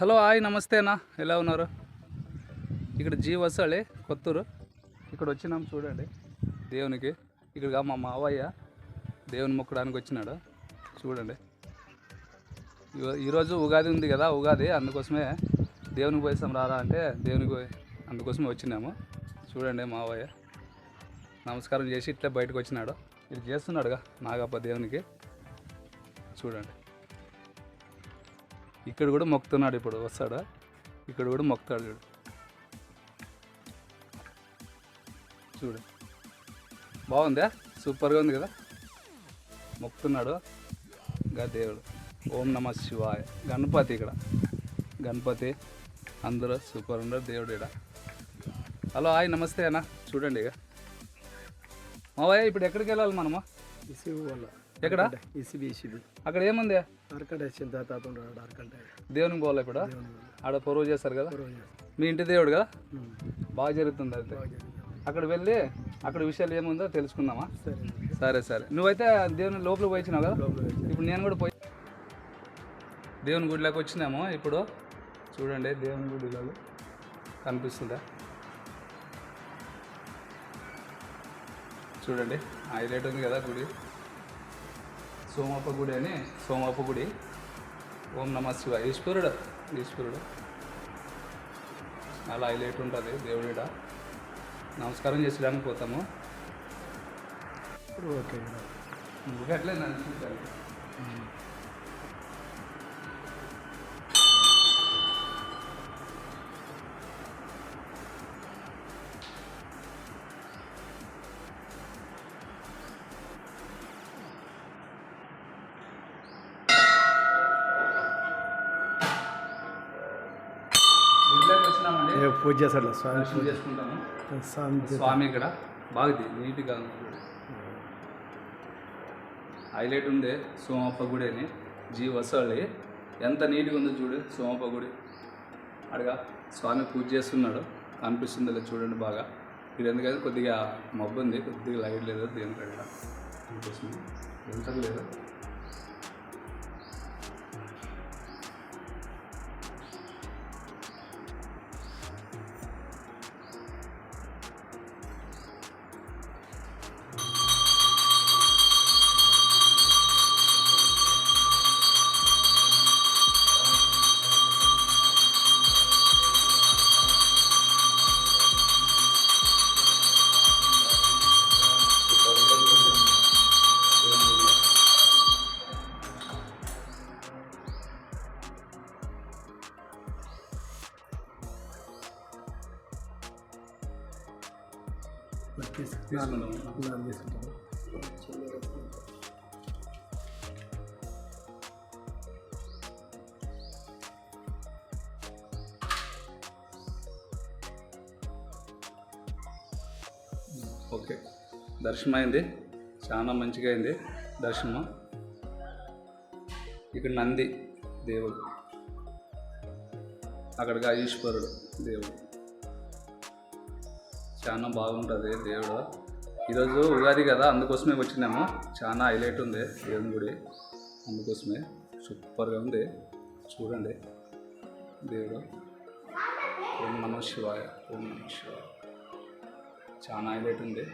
Hello hi నమస్తే అన్న. ఎలా ఉన్నారు? ఇక్కడ జీ వసాలి కొత్తూరు. ఇక్కడ వచ్చినాం చూడండి. దేవునికి. ఇక్కడ మా మావయ్య దేవుని మొక్కడానికి వచ్చినాడు. చూడండి. ఈరోజు ఉగాది ఉంది కదా ఉగాది. అందుకోసమే దేవునికి పోయిస్తాం రారా అంటే దేవునికి పోయి అందుకోసమే వచ్చినాము. చూడండి మావయ్య నమస్కారం చేసి ఇట్లా బయటకు వచ్చినాడు. ఇది చేస్తున్నాడుగా నాగప్ప దేవునికి. చూడండి. ఇక్కడ కూడా మొక్కుతున్నాడు ఇప్పుడు వస్తాడు? ఇక్కడ కూడా మొక్కుతాడు చూడు. చూడు. బాగుందా? సూపర్గా ఉంది కదా? మొక్కుతున్నాడు గా దేవుడు. ఓం నమ శివాయ. గణపతి ఇక్కడ. గణపతి అందరూ సూపర్ ఉండరు దేవుడు ఇక్కడ. హలో హాయ్ నమస్తే అన్న. చూడండి ఇక. మావయ్య ఇప్పుడు ఎక్కడికి వెళ్ళాలి మనము? ఇసిబి ఎక్కడ? అక్కడ ఏముంది? అరకంట చింత తాత ఉన్నాడు అరకంట దేవునికి పోవాలి ఇప్పుడు ఆడ పొరుగు చేస్తారు కదా? మీ ఇంటి దేవుడు కదా బాగా జరుగుతుంది అయితే. అక్కడ వెళ్ళి అక్కడ విషయాలు ఏముందో తెలుసుకుందామా? సరే సరే. నువ్వైతే దేవుని లోపలికి పోయినావు కదా? ఇప్పుడు నేను కూడా పోయి దేవుని గుడిలోకి వచ్చినాము ఇప్పుడు. చూడండి దేవుని గుడిలో కనిపిస్తుందా? చూడండి హైలైట్ ఉంది కదా గుడి. సోమప్ప గుడి అని సోమప్ప గుడి. ఓం నమ శివ ఈశ్వరుడు ఈశ్వరుడు. అలా హైలైట్ ఉంటుంది దేవుడిడ. నమస్కారం చేసడానికి పోతాము. ఇప్పుడు ఓకే నువ్వు అట్లే నన్ను పూజ చేస్తాడు స్వామి దర్శనం చేసుకుంటాము. స్వామి స్వామి ఇక్కడ బాగుంది నీట్గా. హైలైట్ ఉంది సోమప్ప గుడి అని జీ వసళ్ళి ఎంత నీట్గా ఉందో చూడు సోమప్ప గుడి. అడగా స్వామి పూజ చేస్తున్నాడు. కనిపిస్తుంది లేదు చూడండి బాగా. ఇది ఎందుకంటే కొద్దిగా మబ్బు ఉంది కొద్దిగా లైట్ లేదు దేనికి అక్కడ కనిపిస్తుంది. ఎంత లేదు. తీసుకుందాం తీసుకుంటాను ఓకే. దర్శనం అయింది చాలా మంచిగా అయింది దర్శనం. ఇక్కడ నంది దేవుడు. అక్కడికి ఈశ్వరుడు దేవుడు. చాలా బాగుంటుంది దేవుడు. ఈరోజు ఉగాది కదా అందుకోసమే వచ్చినాము. చాలా హైలైట్ ఉంది దేవుని గుడి. అందుకోసమే సూపర్గా ఉంది. చూడండి. దేవుడు. ఓం నమ శివాయ ఓం నమ శివాయ. చాలా హైలైట్ ఉంది.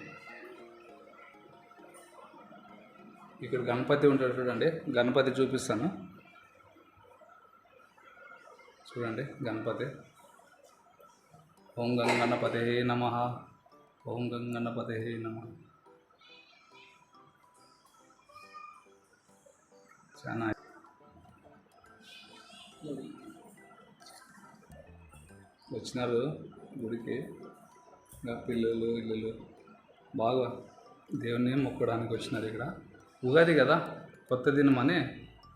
ఇక్కడ గణపతి ఉంటాడు చూడండి. గణపతి చూపిస్తాను. చూడండి గణపతి. ఓం గంగణపతే నమ. ఓం గంగణపతే నమ. చాలా వచ్చినారు గుడికి. ఇంకా పిల్లలు ఇల్లులు బాగా దేవుని మొక్కడానికి వచ్చినారు ఇక్కడ. ఉగాది కదా కొత్త దినం అని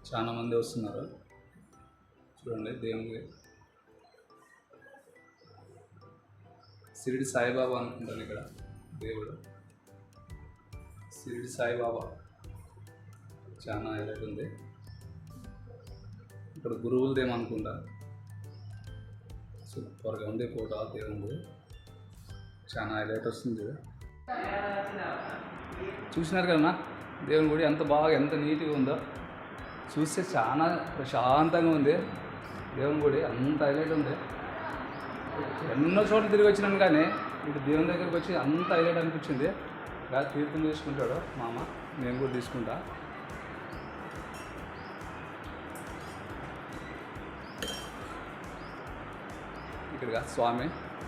చాలా మంది వస్తున్నారు. చూడండి దేవుని షిరిడి సాయిబాబా అనుకుంటాను ఇక్కడ. దేవుడు. షిరిడి సాయిబాబా. చాలా హైలైట్ ఉంది. ఇక్కడ గురువులదేమనుకుంటా సూపర్గా ఉంది ఫోటో దేవుడు చాలా హైలైట్ వస్తుంది. చూసినారు కదా దేవుని గుడి ఎంత బాగా ఎంత నీట్గా ఉందో. చూస్తే చాలా ప్రశాంతంగా ఉంది. దేవుని గుడి అంత హైలైట్ ఉంది. ఎన్నో చోట్ల తిరిగి వచ్చినాను కానీ ఇటు దేవుని దగ్గరికి వచ్చి అంత హైలైట్ అనిపించింది. ఇలా తీర్థం తీసుకుంటాడు మామ నేను కూడా తీసుకుంటా. ఇక్కడిగా స్వామి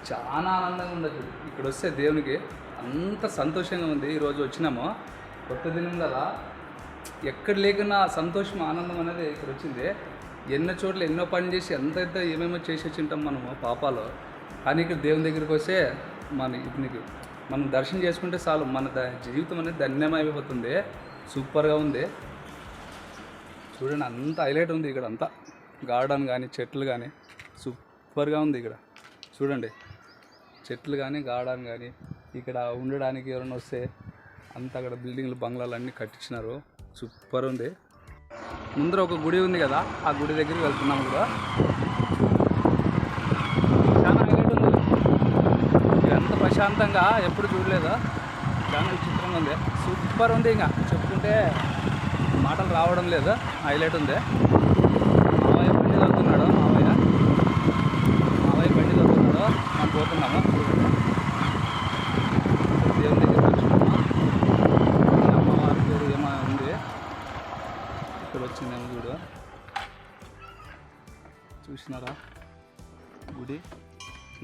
చాలా ఆనందంగా ఉండదు ఇక్కడ వస్తే దేవునికి అంత సంతోషంగా ఉంది. ఈరోజు వచ్చినాము. కొత్త దినం ఎక్కడ లేకున్నా సంతోషం ఆనందం అనేది ఇక్కడ వచ్చింది. ఎన్నో చోట్ల ఎన్నో పని చేసి ఎంత ఎంత ఏమేమో చేసి వచ్చింటాం మనము పాపాలు. కానీ ఇక్కడ దేవుని దగ్గరికి వస్తే మన ఇతనికి మనం దర్శనం చేసుకుంటే చాలు. మన ద- జీవితం అనేది ధన్యమైపోతుంది. సూపర్గా ఉంది. చూడండి అంత హైలైట్ ఉంది ఇక్కడ అంతా. గార్డెన్ కానీ చెట్లు కానీ సూపర్గా ఉంది ఇక్కడ. చూడండి. చెట్లు కానీ గార్డెన్ కానీ ఇక్కడ ఉండడానికి ఎవరైనా వస్తే అంత అక్కడ బిల్డింగ్లు బంగ్లాలు అన్నీ కట్టించినారు. సూపర్ ఉంది. ముందర ఒక గుడి ఉంది కదా ఆ గుడి దగ్గరికి వెళ్తున్నాం కూడా. చాలా హైలైట్ ఉంది ఎంత ప్రశాంతంగా ఎప్పుడు చూడలేదు? చాలా విచిత్రంగా ఉంది. సూపర్ ఉంది ఇంకా. చెప్పుకుంటే మాటలు రావడం లేదు. హైలైట్ ఉంది.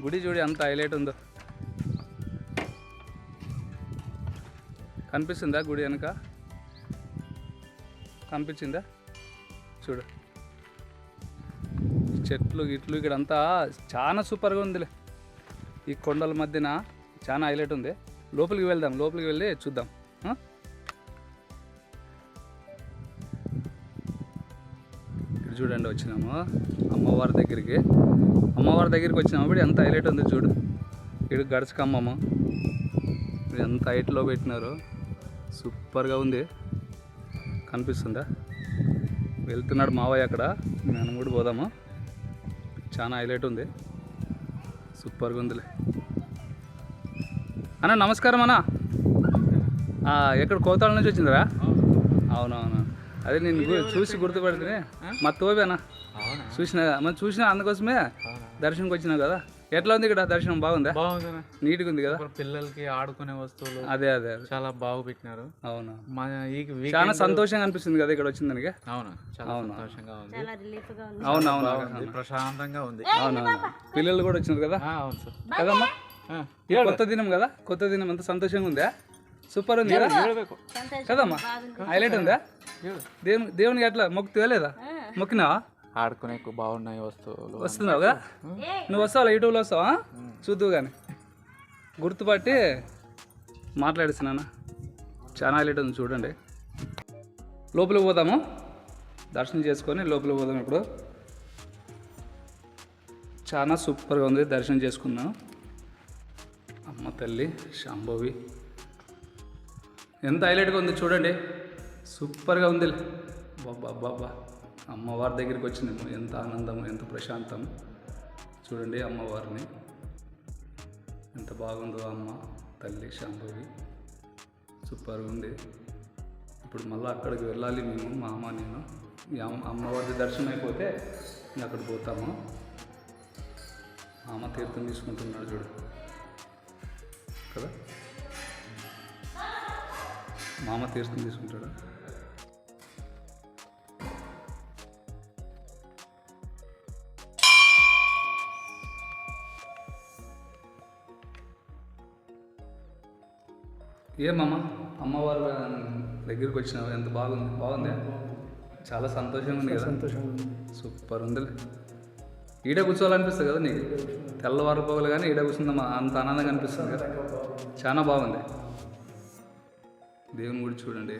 గుడి చూడి అంత హైలైట్ ఉందో. కనిపిస్తుందా గుడి వెనక? కనిపించిందా? చూడు. చెట్లు గిట్లు ఇక్కడ అంతా చాలా సూపర్గా ఉందిలే. ఈ కొండల మధ్యన చాలా హైలైట్ ఉంది. లోపలికి వెళ్దాం లోపలికి వెళ్ళి చూద్దాం. చూడండి వచ్చినాము. అమ్మవారి దగ్గరికి. అమ్మవారి దగ్గరికి వచ్చినాము ఇప్పుడు ఎంత హైలైట్ ఉంది చూడు. ఇక్కడ గడచకమ్మమ్మ ఎంత హైట్లో పెట్టినారు. సూపర్గా ఉంది. కనిపిస్తుందా? వెళ్తున్నాడు మావయ్య అక్కడ. మనం కూడా పోదాము? చాలా హైలైట్ ఉంది. సూపర్గా ఉందిలే. అన్న నమస్కారం అన్న. ఎక్కడ కోతాళ నుంచి వచ్చిందిరా? అవునవును. అదే నేను చూసి గుర్తుపడితే. మా తోబేనా చూసిన మనం చూసిన అందుకోసమే దర్శనంకి వచ్చినావు కదా? ఎట్లా ఉంది ఇక్కడ దర్శనం? బాగుందా? బాగుందన్న నీట్గా ఉంది కదా? పిల్లలకి ఆడుకునే వస్తువులు అదే అదే చాలా బాగా పెట్టినారు. అవును? మన ఈ వీక్ చాలా సంతోషంగా అనిపిస్తుంది కదా ఇక్కడ వచ్చిందానికి అవును? చాలా సంతోషంగా ఉంది. చాలా రిలీఫ్గా ఉంది. అవును అవును బాగుంది ప్రశాంతంగా ఉంది. అవును అవును? పిల్లలు కూడా వచ్చినారు కదా? ఆ, అవును సార్. కదమ్మా? కొత్త దినం కదా? కొత్త దినం ఎంత సంతోషంగా ఉందా? సూపర్ ఉంది కదా? కదమ్మా? హైలైట్ ఉందా? దేవుని దేవునికి ఎట్లా? మొక్కు తేలేదా మొక్కినావా? ఆడుకునే బాగున్నాయి వస్తువులు వస్తున్నావు కదా నువ్వు వస్తావా? యూట్యూబ్లో వస్తావా? చూద్దువు కానీ గుర్తుపట్టి మాట్లాడిస్తున్నాను చాలా హైలైట్ ఉంది చూడండి. లోపలికి పోదాము. దర్శనం చేసుకొని లోపలికి పోదాం ఇప్పుడు. చాలా సూపర్గా ఉంది దర్శనం చేసుకున్నాం అమ్మ తల్లి శాంభవి. ఎంత హైలైట్గా ఉంది చూడండి. సూపర్గా ఉంది బాబా బాబా అమ్మవారి దగ్గరికి వచ్చిందేమో ఎంత ఆనందం ఎంత ప్రశాంతం. చూడండి అమ్మవారిని. ఎంత బాగుందో అమ్మ తల్లి శాంభవి. సూపర్గా ఉంది. ఇప్పుడు మళ్ళీ అక్కడికి వెళ్ళాలి మేము మా అమ్మ నేను. ఈ అమ్మ అమ్మవారి దర్శనం అయిపోతే అక్కడికి అక్కడ పోతాము. అమ్మ తీర్థం తీసుకుంటున్నాడు చూడు. కదా? మామ తీర్థం తీసుకుంటాడు? ఏమమ్మా అమ్మవారి దగ్గరికి వచ్చినావు? ఎంత బాగుంది? బాగుంది? చాలా సంతోషంగా ఉంది కదా? సంతోషంగా సూపర్ ఉందిలే. ఈడ కూర్చోవాలనిపిస్తుంది కదా నీకు? తెల్లవారు పోగలు కానీ ఈడ కూర్చుందమ్మా అంత ఆనందంగా అనిపిస్తుంది కదా? చాలా బాగుంది. దేవుని గుడి చూడండి.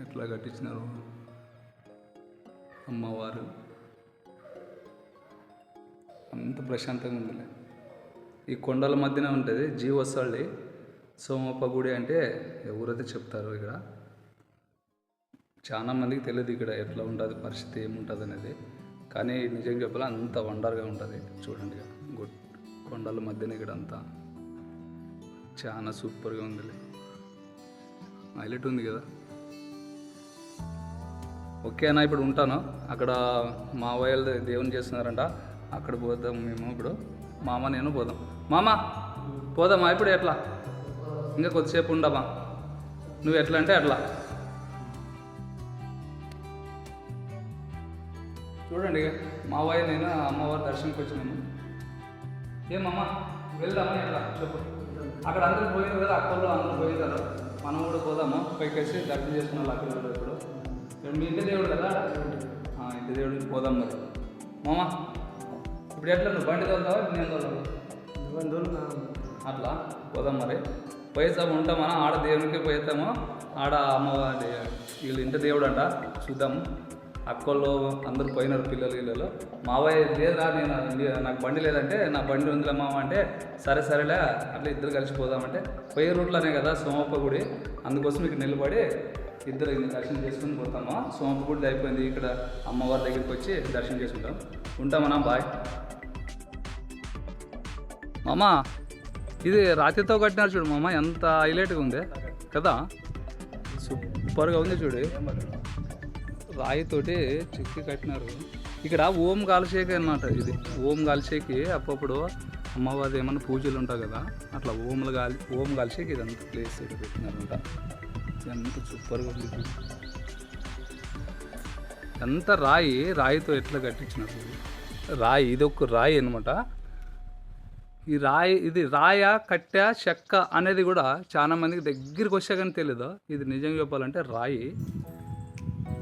ఎట్లా కట్టించినారు. అమ్మవారు అంత ప్రశాంతంగా ఉందిలే. ఈ కొండల మధ్యన ఉంటుంది. జీవోత్సవాళ్ళి సోమప్ప గుడి అంటే ఎవరైతే చెప్తారు ఇక్కడ చాలా మందికి తెలియదు ఇక్కడ ఎట్లా ఉంటుంది పరిస్థితి ఏముంటుంది అనేది. కానీ నిజంగా చెప్పాలి అంత వండర్గా ఉంటుంది. చూడండి గుడ్ కొండల మధ్యన ఇక్కడ అంతా. చాలా సూపర్గా ఉంది హైలైట్ ఉంది కదా. ఓకే అన్న ఇప్పుడు ఉంటాను. అక్కడ మా వాళ్ళు దేవుని చేస్తున్నారంట. అక్కడ పోదాం మేము ఇప్పుడు. మామ నేను పోదాం. మామ పోదామా? ఇప్పుడు ఎట్లా? ఇంకా కొద్దిసేపు ఉండమా నువ్వు ఎట్లా అంటే అట్లా. చూడండి మావయ్య నేను అమ్మవారి దర్శనంకి వచ్చినాము. ఏమమ్మా వెళ్దామా ఎట్లా? చెప్పు. అక్కడ అందరూ పోయిన కదా అక్కల్లో అందరూ పోయినారు మనం కూడా పోదాము? పైకేసి దర్శనం చేసుకున్న అక్కడ ఇప్పుడు. మీ ఇంటి దేవుడు కదా? ఇంటి దేవుడికి పోదాం మరి. మామ ఇప్పుడు ఎట్లా నువ్వు? బండి తోలుతావా? నేను తోలుతావా? అట్లా? పోదాం మరి. పోయేసాము ఉంటామా? ఆడ దేవునికి పోయేస్తాము ఆడ అమ్మవారి వీళ్ళు ఇంత దేవుడు అంట చూద్దాము. అక్కల్లో అందరూ పోయినారు పిల్లలు వీళ్ళలో. మావయ్య లేదురా నేను నాకు బండి లేదంటే నా బండి ఉందిలే మామ అంటే సరే సరేలే అట్లా ఇద్దరు కలిసి పోదామంటే. పోయే రూట్లోనే కదా సోమప్ప గుడి. అందుకోసం ఇక్కడ నిలబడి ఇద్దరు దర్శనం చేసుకుని పోతామా? సోమప్ప గుడి అయిపోయింది ఇక్కడ అమ్మవారి దగ్గరికి వచ్చి దర్శనం చేసుకుంటాం. ఉంటామన్నా బాయ్? మామా ఇది రాతితో కట్టినారు చూడు మామ ఎంత హైలైట్గా ఉంది. కదా? సూపర్గా ఉంది చూడు. రాయితోటి చెక్కి కట్టినారు. ఇక్కడ ఓం కాలశేఖి అన్నమాట ఇది. ఓం కాలశేఖి అప్పుడప్పుడు అమ్మవారి ఏమన్నా పూజలు ఉంటాయి కదా అట్లా ఓములు కాలి ఓం కాలశేఖి ఇదంతా ప్లేస్ ఇక్కడ పెట్టినారంట. ఎంత సూపర్గా ఉంది ఎంత రాయి రాయితో ఎట్లా కట్టించినారు? రాయి ఇది ఒక రాయి అనమాట ఈ రాయి ఇది రాయ కట్ట చెక్క అనేది కూడా చాలా మందికి దగ్గరికి వచ్చా కానీ తెలియదు ఇది నిజంగా చెప్పాలంటే రాయి.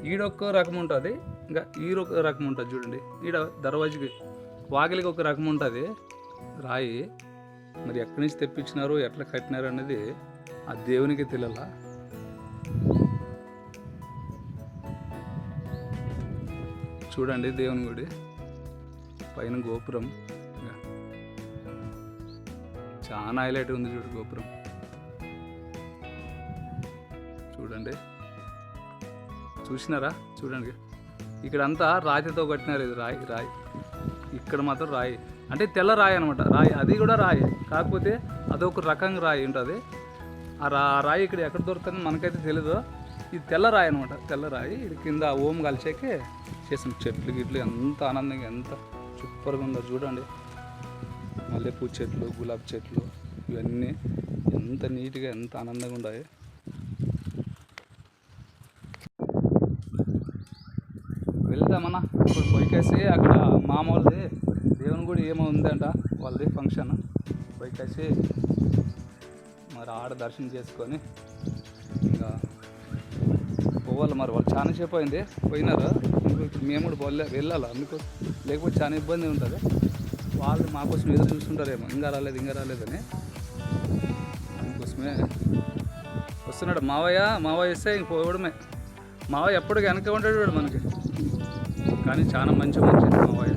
ఈడొక్క రకం ఉంటుంది. ఇంకా ఈడొక రకం ఉంటుంది చూడండి. ఈడ దర్వాజకి వాకిలికి ఒక రకం ఉంటుంది. రాయి. మరి ఎక్కడి నుంచి తెప్పించినారు ఎట్లా కట్టినారు అనేది ఆ దేవునికి తెలియాల. చూడండి దేవుని గుడి. పైన గోపురం. చాలా హైలైట్ ఉంది చూడు గోపురం. చూడండి. చూసినారా? చూడండి. ఇక్కడ అంతా రాతితో కట్టినారు ఇది రాయి రాయి. ఇక్కడ మాత్రం రాయి. అంటే తెల్ల రాయి అనమాట రాయి అది కూడా రాయి. కాకపోతే అదొక రకంగా రాయి ఉంటుంది. ఆ రా రాయి ఇక్కడ ఎక్కడ దొరుకుతుందో మనకైతే తెలీదు. ఇది తెల్ల రాయి అనమాట తెల్ల రాయి. ఇది కింద ఓం కలిసాకే చేసిన చెట్లు గిట్లు ఎంత ఆనందంగా ఎంత సూపర్గా ఉందో చూడండి. మల్లెపూ చెట్లు గులాబీ చెట్లు ఇవన్నీ ఎంత నీట్గా ఎంత ఆనందంగా ఉన్నాయి వెళ్దామన్నా ఇప్పుడు పోయికేసి అక్కడ మామూలుది దేవుని గుడి ఏమో ఉందంట వాళ్ళది ఫంక్షన్. పోయికేసి మరి ఆడ దర్శనం చేసుకొని ఇంకా పోవాలి మరి వాళ్ళు చాలా సేపు అయింది పోయినారు? మేము కూడా పోలే వెళ్ళాలి అందుకు? లేకపోతే చాలా ఇబ్బంది ఉంటుంది. వాళ్ళు మా కోసం ఎదురు చూస్తుంటారేమో. ఇంకా రాలేదు ఇంకా రాలేదని అందుకోసమే వస్తున్నాడు. మావయ్య మావయ్య ఇస్తే ఇంక పోవడమే. మావయ్య ఎప్పుడు వెనక ఉంటాడు వాడు మనకి. కానీ చాలా మంచి మంచి మావయ్య.